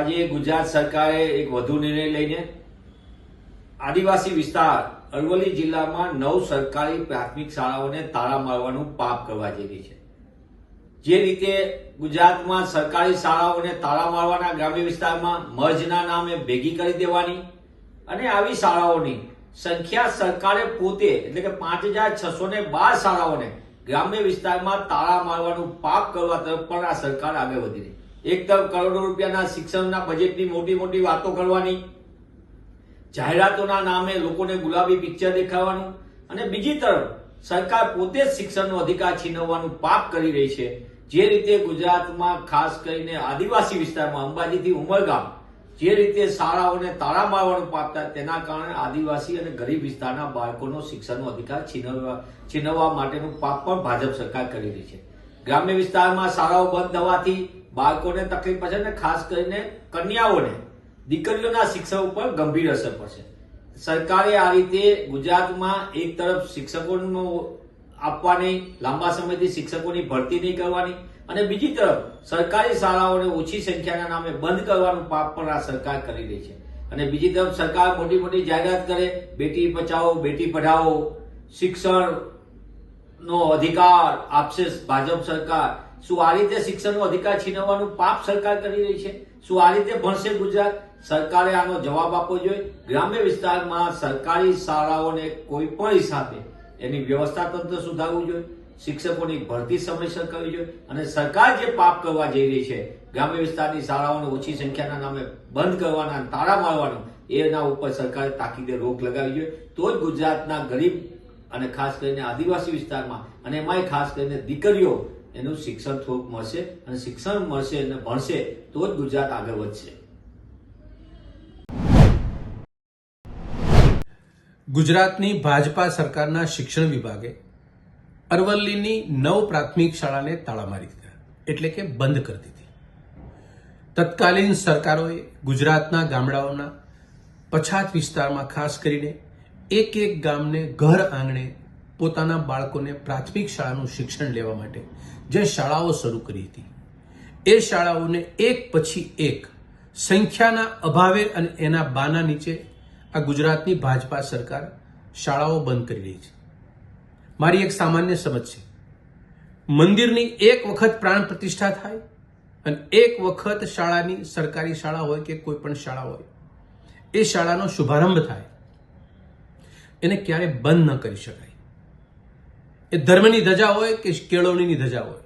આજે ગુજરાત સરકારે એક વધુ નિર્ણય લઈને આદિવાસી વિસ્તાર અરવલ્લી જિલ્લામાં નવ સરકારી પ્રાથમિક શાળાઓને તાળા મારવાનું પાપ કરવા રહી છે. જે રીતે ગુજરાતમાં સરકારી શાળાઓને તાળા મારવાના ગ્રામ્ય વિસ્તારમાં મર્જના નામે ભેગી કરી દેવાની અને આવી શાળાઓની સંખ્યા સરકારે પોતે એટલે કે પાંચ હજાર છસો ને બાર શાળાઓને ગ્રામ્ય વિસ્તારમાં તાળા મારવાનું પાપ કરવા તરફ પણ આ સરકાર આગળ વધી રહી એક તરફ કરોડો રૂપિયાના શિક્ષણના બજેટની મોટી મોટી વાતો કરવાની. જાહેરાતોના નામે લોકોને ગુલાબી પિક્ચર દેખાવાનું અને બીજી તરફ સરકાર પોતે જ શિક્ષણનો અધિકાર છીનવવાનું પાપ કરી રહી છે. જે રીતે ગુજરાતમાં ખાસ કરીને આદિવાસી વિસ્તારમાં અંબાજીથી ઉમરગામ જે રીતે શાળાઓને તાળા મારવાનું પાપ તેના કારણે આદિવાસી અને ગરીબ વિસ્તારના બાળકોનો શિક્ષણનો અધિકાર છીનવવા છીનવવા માટેનું પાપ પણ ભાજપ સરકાર કરી રહી છે. ગ્રામ્ય વિસ્તારમાં શાળાઓ બંધ થવાથી બાળકોને તકલીફ પડશે અને ખાસ કરીને કન્યાઓને. દીકરીઓના શિક્ષણ ઉપર ગંભીર અસર પડશે. સરકારે આ રીતે ગુજરાતમાં એક તરફ શિક્ષકોનો આપવાની, લાંબા સમયથી શિક્ષકોની ભરતી નહીં કરવાની અને બીજી તરફ સરકારી શાળાઓને ઓછી સંખ્યાના નામે બંધ કરવાનું પાપ પણ આ સરકાર કરી રહી છે. અને બીજી તરફ સરકાર મોટી મોટી જાહેરાત કરે, બેટી બચાવો, બેટી પઢાઓ શિક્ષણ નો અધિકાર આપશે ભાજપ સરકાર. શું આ રીતે શિક્ષણનો અધિકાર છીનવવાનું પાપ સરકાર કરી રહી છે? શું આ રીતે ભણશે ગુજરાત? સરકારે આનો જવાબ આપવો જોઈએ? ગ્રામ્ય વિસ્તારમાં સરકારી શાળાઓને કોઈ પણ હિસાબે એની વ્યવસ્થા તંત્ર સુધારવું જોઈએ. શિક્ષકોની ભરતી સમયસર કરવી જોઈએ અને સરકાર જે પાપ કરવા જઈ રહી છે, ગ્રામ્ય વિસ્તારની શાળાઓને ઓછી સંખ્યાના નામે બંધ કરવાના તાળા મારવાનું, એના ઉપર સરકારે તાકીદે રોક લગાવી જોઈએ. તો જ ગુજરાતના ગરીબ અને ખાસ કરીને આદિવાસી વિસ્તારમાં અને એમાંય ખાસ કરીને દીકરીઓ એનું શિક્ષણ થોડુંક મળશે અને શિક્ષણ મળશે અને ભણશે તો જ ગુજરાત આગળ વધશે. ગુજરાતની ભાજપા સરકારના શિક્ષણ વિભાગે અરવલ્લીની નવ પ્રાથમિક શાળાને તાળા મારી દીધા, એટલે કે બંધ કરી દીધી. તત્કાલીન સરકારોએ ગુજરાતના ગામડાઓના પછાત વિસ્તારમાં ખાસ કરીને એક એક ગામને ઘર આંગણે પોતાના બાળકોને પ્રાથમિક શાળાનું શિક્ષણ લેવા માટે જે શાળાઓ શરૂ કરી હતી. એ શાળાઓને એક પછી એક સંખ્યાના અભાવે અને એના બાના નીચે આ ગુજરાતની ભાજપા સરકાર શાળાઓ બંધ કરી રહી છે. મારી એક સામાન્ય સમજ છે. મંદિરની એક વખત પ્રાણ પ્રતિષ્ઠા થાય અને એક વખત શાળાની સરકારી શાળા હોય કે કોઈ પણ શાળા હોય, એ શાળાનો શુભારંભ થાય. એને ક્યારે બંધ ન કરી શકાય. એ ધર્મની ધજા હોય કે કેળવણીની ધજા હોય.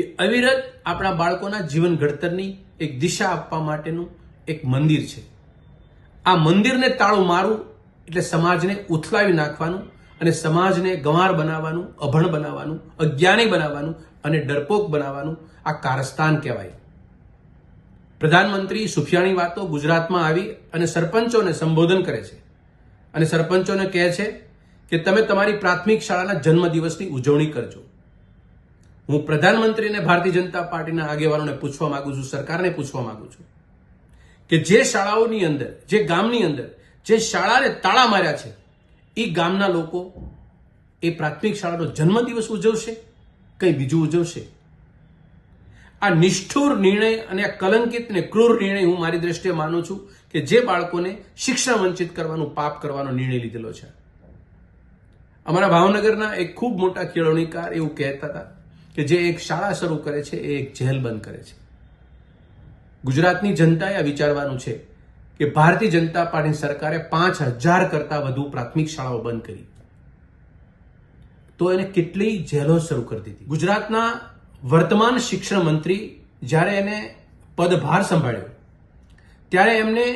એ અવિરત આપણા બાળકોના જીવન ઘડતરની એક દિશા આપવા માટેનું એક મંદિર છે. આ મંદિરને તાળું મારવું એટલે સમાજને ઉથલાવી નાખવાનું અને સમાજને ગંવાર બનાવવાનું, અભણ બનાવવાનું, અજ્ઞાની બનાવવાનું અને ડરપોક બનાવવાનું આ કારસ્તાન કહેવાય. પ્રધાનમંત્રી સુફિયાણી વાતો ગુજરાતમાં આવી અને સરપંચોને સંબોધન કરે છે. અને સરપંચોને કહે છે કે તમે તમારી પ્રાથમિક શાળાના જન્મદિવસની ઉજવણી કરજો. હું પ્રધાનમંત્રી અને ભારતીય જનતા પાર્ટીના આગેવાનોને પૂછવા માંગુ છું, સરકારને પૂછવા માંગુ છું કે જે શાળાઓની અંદર, જે ગામની અંદર, જે શાળાને તાળા માર્યા છે એ ગામના લોકો એ પ્રાથમિક શાળાનો જન્મદિવસ ઉજવશે, કંઈ બીજું ઉજવશે? આ નિષ્ઠુર નિર્ણય અને આ કલંકિત ને ક્રૂર નિર્ણય હું મારી દ્રષ્ટિએ માનું છું કે જે બાળકોને શિક્ષણ વંચિત કરવાનું, પાપ કરવાનો નિર્ણય લીધેલો છે. અમારા ભાવનગરના એક ખૂબ મોટા કેળવણીકાર એવું કહેતા હતા કે જે એક શાળા શરૂ કરે છે, એ એક જેલ બંધ કરે છે. ગુજરાતની જનતાએ આ વિચારવાનું છે કે ભારતીય જનતા પાર્ટી સરકારે પાંચ હજાર કરતા વધુ પ્રાથમિક શાળાઓ બંધ કરી. તો એને કેટલી જેલો શરૂ કરી દીધી. ગુજરાતના વર્તમાન શિક્ષણ મંત્રી જ્યારે એને પદભાર સંભાળ્યો, ત્યારે એમને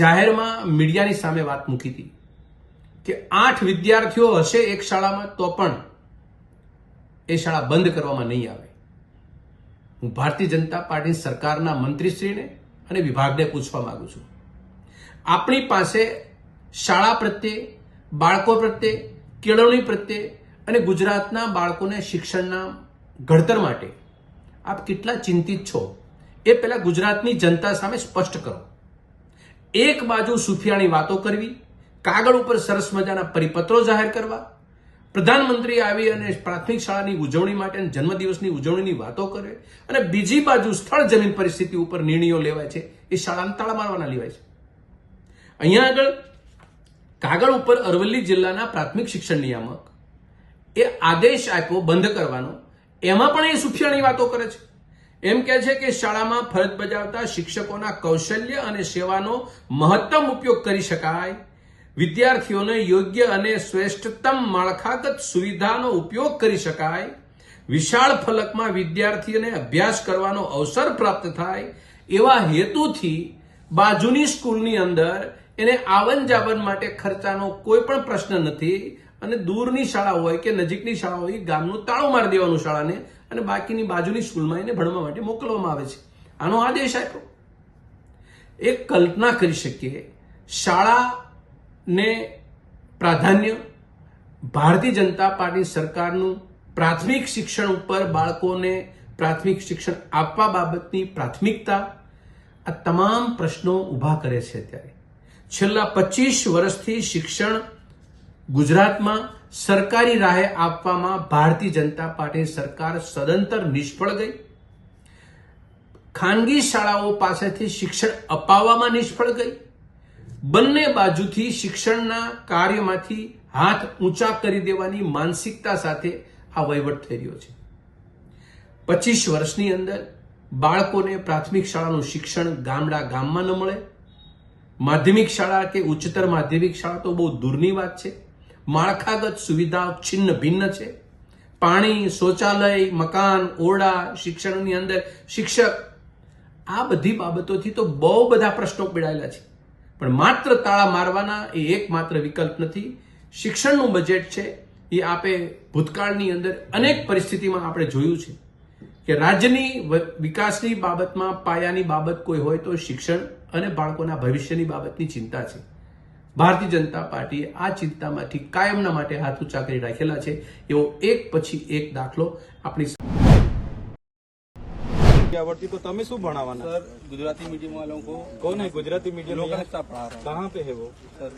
જાહેરમાં મીડિયાની સામે વાત મૂકી હતી. કે આઠ વિદ્યાર્થીઓ હશે એક શાળામાં, તો પણ એ શાળા બંધ કરવામાં નહીં આવે. હું ભારતીય જનતા પાર્ટી સરકારના મંત્રીશ્રીને અને વિભાગને પૂછવા માંગુ છું. આપણી પાસે શાળા પ્રત્યે, બાળકો પ્રત્યે, કેળવણી પ્રત્યે અને ગુજરાતના બાળકોને શિક્ષણના ઘડતર માટે આપ કેટલા ચિંતિત છો? એ પહેલા ગુજરાતની જનતા સામે સ્પષ્ટ કરો. એક બાજુ સુફિયાણી વાતો કરવી કાગળ ઉપર સરસ મજાના પરિપત્રો જાહેર કરવા. પ્રધાનમંત્રી આવી અને પ્રાથમિક શાળાની ઉજવણી માટે જન્મદિવસની ઉજવણીની વાતો કરે અને બીજી બાજુ સ્થળ જમીન પરિસ્થિતિ ઉપર નિર્ણયો લેવાય છે. એ શાળાને તાળા મારવાના લેવાય છે. અહીંયા આગળ કાગળ ઉપર અરવલ્લી જિલ્લાના પ્રાથમિક શિક્ષણ નિયામક એ આદેશ આપ્યો બંધ કરવાનો. એમાં પણ એ સુફિયાની વાતો કરે છે. એમ કહે છે કે શાળામાં ફરજ બજાવતા શિક્ષકોના કૌશલ્ય અને સેવાનો મહત્તમ ઉપયોગ કરી શકાય. વિદ્યાર્થીઓને યોગ્ય અને શ્રેષ્ઠતમ માળખાગત સુવિધાનો ઉપયોગ કરી શકાય, વિશાળ ફલકમાં વિદ્યાર્થીઓને અભ્યાસ કરવાનો અવસર પ્રાપ્ત થાય, એવા હેતુથી બાજુની સ્કૂલની અંદર એને આવન જાવન માટે ખર્ચાનો કોઈ પણ પ્રશ્ન નથી અને દૂરની શાળા હોય કે નજીકની શાળા હોય, ગામનું તાળું મારી દેવાનું શાળાને અને બાકીની બાજુની સ્કૂલમાં એને ભણવા માટે મોકલવામાં આવે છે. આનો આદેશ આપ્યો. એક કલ્પના કરી શકીએ. શાળાને પ્રાધાન્ય ભારતીય જનતા પાર્ટી સરકારનું પ્રાથમિક શિક્ષણ ઉપર બાળકોને પ્રાથમિક શિક્ષણ આપવા બાબતની પ્રાથમિકતા આ તમામ પ્રશ્નો ઊભા કરે છે અત્યારે. છેલ્લા પચીસ વર્ષથી શિક્ષણ ગુજરાતમાં સરકારી રાહે આપવામાં ભારતીય જનતા પાર્ટી સરકાર સદંતર નિષ્ફળ ગઈ. ખાનગી શાળાઓ પાસેથી શિક્ષણ અપાવવામાં નિષ્ફળ ગઈ. બંને બાજુથી શિક્ષણના કાર્યમાંથી હાથ ઊંચા કરી દેવાની માનસિકતા સાથે આ વહીવટ થઈ રહ્યો છે. પચીસ વર્ષની અંદર બાળકોને પ્રાથમિક શાળાનું શિક્ષણ ગામડા ગામમાં ન મળે. માધ્યમિક શાળા કે ઉચ્ચતર માધ્યમિક શાળા તો બહુ દૂરની વાત છે. માળખાગત સુવિધાઓ છિન્ન ભિન્ન છે. પાણી, શૌચાલય, મકાન, ઓરડા, શિક્ષણની અંદર શિક્ષક આ બધી બાબતોથી તો બહુ બધા પ્રશ્નો પીડાયેલા છે. પણ માત્ર તાળા મારવાના એ એકમાત્ર વિકલ્પ નથી. શિક્ષણનું બજેટ છે, એ આપે ભૂતકાળની અંદર અનેક પરિસ્થિતિમાં આપણે જોયું છે કે રાજ્યની વિકાસની બાબતમાં પાયાની બાબત કોઈ હોય તો શિક્ષણ અને બાળકોના ભવિષ્યની બાબતની ચિંતા છે. ભારતીય જનતા પાર્ટીએ આ ચિંતામાંથી કાયમના માટે હાથ ઊંચા કરી રાખેલા છે. એવો એક પછી એક દાખલો આપણી आवड़ती तो तमें શું ભણાવવાના सर गुजराती मीडियम वालों को कौन है गुजराती मीडियम लोकल में स्टाफ पढ़ा रहा कहाँ पे है वो है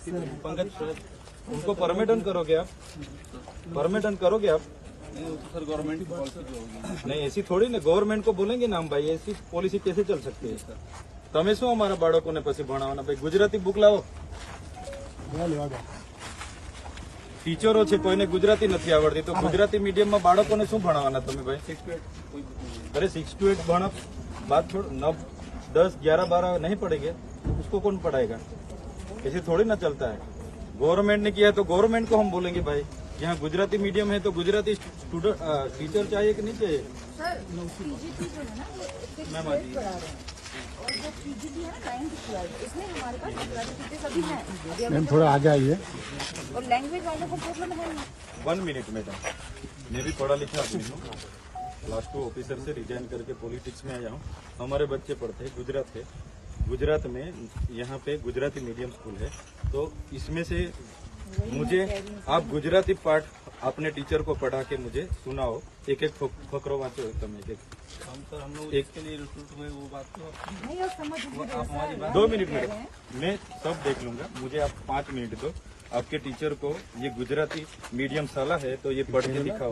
सर पंकज सर उनको परमिटन करोगे आप परमिटन करोगे आप नहीं वो तो सर गवर्नमेंट की पॉलिसी जो होगी नहीं ऐसी थोड़ी ना गवर्नमेंट को बोलेंगे ना हम भाई ऐसी पॉलिसी कैसे चल सकती है તમે શું અમારા બાળકોને પછી ભણાવવાના ભાઈ ગુજરાતી બુક લાવો ટીચરો છે કોઈને ગુજરાતી નથી આવડતી તો ગુજરાતી મીડિયમમાં બાળકોને શું ભણાવવાના તમે ભાઈ सिक्स टू एट कोई अरे सिक्स टू एट भणा बात छोड़ नौ दस ग्यारह बारह नहीं पढ़ेंगे उसको कौन पढ़ाएगा ऐसे थोड़ी ना चलता है गवर्नमेंट ने किया है तो गवर्नमेंट को हम बोलेंगे भाई यहाँ गुजराती मीडियम है तो गुजराती स्टूडेंट टीचर चाहिए कि नहीं चाहिए सर पीजीटी जो है ना वो सिक्स मैम, ग्रेड पढ़ा रहे हैं मैम, थोड़ा आगे आइए। और लैंग्वेज वालों को प्रॉब्लम है वन मिनट मैडम मैं भी पढ़ा लिखा आदमी हूँ। क्लास टू ऑफिसर से रिजाइन करके पॉलिटिक्स में आया हूँ। हमारे बच्चे पढ़ते हैं, गुजरात के। गुजरात में यहाँ पे गुजराती मीडियम स्कूल है। तो इसमें से मुझे, आप गुजराती पाठ अपने टीचर को पढ़ा के मुझे सुनाओ। एक एक फकरो वाँचो तुम एक एक हम सर हम लोग एक- के लिए रिक्रूट हुए वो बात तो आप- नहीं और समझ आप हमारी बात दो मिनट में मैं सब देख लूँगा। मुझे आप पाँच मिनट दो। आपके टीचर को ये गुजराती मीडियम साला है तो ये पढ़ के दिखाओ।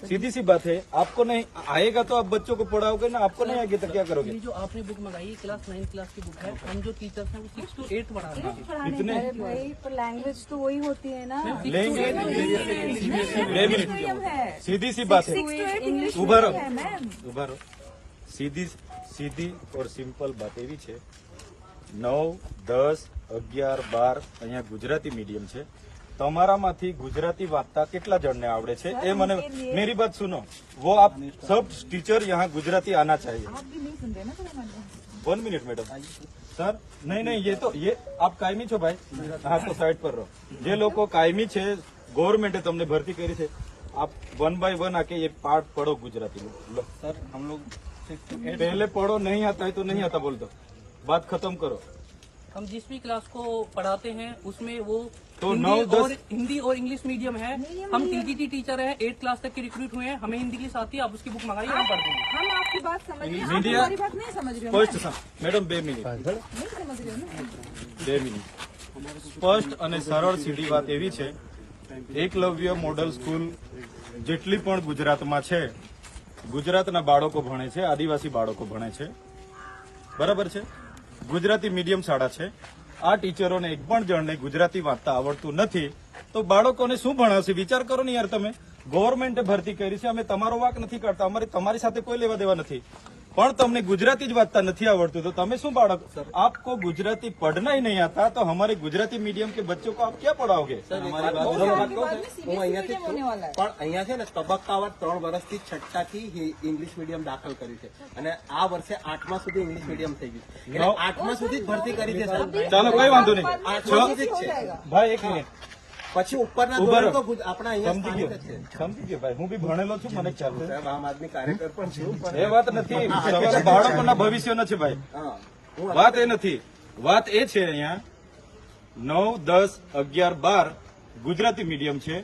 सीधी सी बात है आपको नहीं आएगा तो आप बच्चों को पढ़ाओगे ना आपको नहीं आएगी तो क्या करोगे ये जो आपने बुक मंगाई है क्लास नाइन क्लास की बुक है हम जो टीचर्स हैं वो सिक्स टू एट पढ़ा रहे हैं इतने अरे भाई पर लैंग्वेज तो वही होती है ना लेंगे दो मीडियम है मिनट सीधी सी बात है इंग्लिश उभा रहो है मैम ઉભા રહો સીધી સીધી ઓર સિમ્પલ બાત એવી છે નવ દસ અગિયાર બાર અહીંયા ગુજરાતી મીડિયમ છે તમારામાંથી ગુજરાતી વાંચતા કેટલા જણને આવડે છે એ મને मेरी बात सुनो वो आप सब टीचर यहाँ गुजराती आना चाहिए आप भी नहीं सुन रहे ना थोड़ा madam one minute madam sir नहीं नहीं ये तो ये आप કાયમી છો ભાઈ હા તો સાઈડ પર રહો જે લોકો કાયમી છે ગવર્મેન્ટે તમને ભરતી કરી છે આપ વન બાય વન આકે ये पाठ पढ़ो गुजराती में लो सर हम लोग सिक्स टू एट पहले पढ़ो नहीं आता है तो नहीं आता बोल दो बात खत्म करो हम जिस भी क्लास को पढ़ाते हैं उसमें वो तो हिंदी नौ, दस- और हिंदी और इंग्लिश मीडियम है हम टीजीटी टीचर हैं एट क्लास तक के रिक्रूट हुए हैं हमें हिंदी की साथ ही आप उसकी बुक मंगाइए हम पढ़ देंगे हम आपकी बात समझ रहे हैं आप मीडिया- हमारी बात नहीं समझ रहे हो સ્પષ્ટ સમ- મેડમ બે મિનિટ नहीं समझ रहे हो ना બે મિનિટ સ્પષ્ટ અને સરળ સીધી વાત એવી છે એકલવ્ય મોડલ સ્કૂલ જેટલી પણ ગુજરાતમાં છે ગુજરાતના બાળકો ભણે છે આદિવાસી બાળકો ભણે છે બરાબર છે ગુજરાતી મીડિયમ શાળા છે આ ટીચરોને એક પણ જણને ગુજરાતી વાંચતા આવડતું નથી. તો બાળકોને શું ભણાવશે? વિચાર કરો ને યાર તમે. ગવર્મેન્ટે ભરતી કરી છે, અમે તમારો વાક નથી કરતા અમારે તમારી સાથે કોઈ લેવા દેવા નથી. પણ તમને ગુજરાતી જ વાંચતા નથી આવડતું તો તમે શું બાળક આપકો ગુજરાતી पढ़ना ही नहीं आता तो हमारे ગુજરાતી મીડિયમ કે बच्चों को आप क्या पढ़ाओगे અમારી વાત वो વાત बाद કહું में છું? CBSE હું અહીંયાથી જ मीडियम होने वाला છું है પણ અહીંયા છે ને તબક્કાવાર ત્રણ વર્ષથી છઠ્ઠા થી ઇંગ્લિશ મીડિયમ દાખલ કર્યું છે અને આ વર્ષે આઠમા સુધી ઇંગ્લિશ મીડિયમ થઈ ગયું એટલે નવ- આઠમા સુધી જ ભરતી કરી છે સાહેબ ચાલો કઈ વાંધો નહીં આઠમા સુધી જ हो છે जाएगा ભાઈ એક મિનિટ પછી ઉપરના ધોરણ તો આપણા અહીંયા સમજી ગયો. સમજી ગયો ભાઈ. હું બી ભણેલો છું મને ખ્યાલ છે. આમ આદમી કાર્યકર પણ છું એ વાત નથી. બાળકોના ભવિષ્ય નથી ભાઈ. વાત એ નથી. વાત એ છે અહીંયા નવ દસ અગિયાર બાર ગુજરાતી મીડિયમ છે.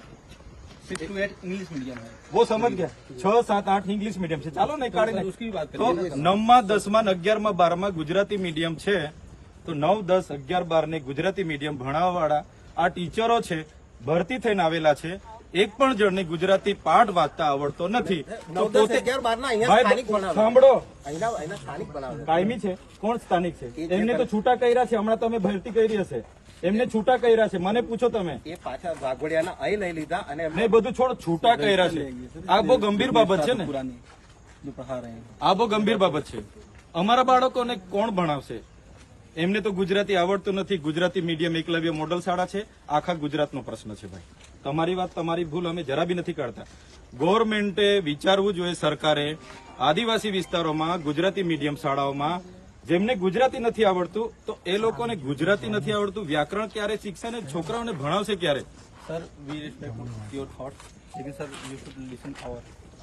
ઇંગ્લિશ સમજ ગયા. છ સાત આઠ ઇંગ્લિશ મીડિયમ છે. ચાલો ને કાઢી નવમાં દસમાં અગિયારમાં બારમાં ગુજરાતી મીડિયમ છે. તો નવ દસ અગિયાર બાર ને ગુજરાતી મીડિયમ ભણાવવાળા આ ટીચરો છે. ભરતી થઈને આવેલા છે. એક પણ જણને ગુજરાતી પાઠ વાંચતા આવડતો નથી. સાંભળો. કાયમી છે? કોણ સ્થાનિક છે? એમને તો છૂટા કર્યા છે. હમણાં તો અમે ભરતી કરી હશે. એમને છૂટા કર્યા છે. મને પૂછો તમે. એ પાછા વાઘોડિયાના અહીં લઈ લીધા અને એમને બધું છોડ છૂટા કર્યા છે. આ બહુ ગંભીર બાબત છે ને? આ બહુ ગંભીર બાબત છે. અમારા બાળકોને કોણ ભણાવશે? એમને તો ગુજરાતી આવડતું નથી. ગુજરાતી મીડિયમ એકલવ્ય મોડલ શાળા છે. આખા ગુજરાતનો પ્રશ્ન છે ભાઈ. તમારી વાત, તમારી ભૂલ અમે જરા બી નથી કાઢતા. ગવર્મેન્ટે વિચારવું જોઈએ સરકારે આદિવાસી વિસ્તારોમાં, ગુજરાતી મીડિયમ શાળાઓમાં. જેમને ગુજરાતી નથી આવડતું, તો એ લોકોને ગુજરાતી નથી આવડતું. વ્યાકરણ ક્યારે શીખશે ને છોકરાઓને ભણાવશે ક્યારે? Sir we respect your thought sir you should listen our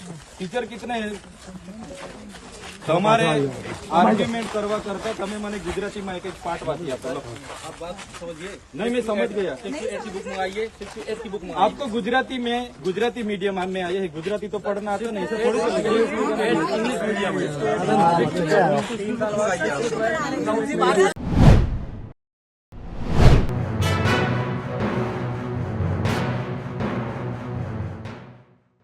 teacher કિતને હે તમારે આર્ગ્યુમેન્ટ કરવા કરતા તમે મને ગુજરાતીમાં એક એક પાઠ વાંચી આપો લો. आप बात समझिए नहीं मैं समझ गया सिक्स टू एट की बुक मंगाइए सिक्स टू एट की बुक आपको गुजराती में गुजराती मीडियम में आए हैं गुजराती तो पढ़ना आता नहीं इसे थोड़ी सी इंग्लिश मीडियम है मंगाइए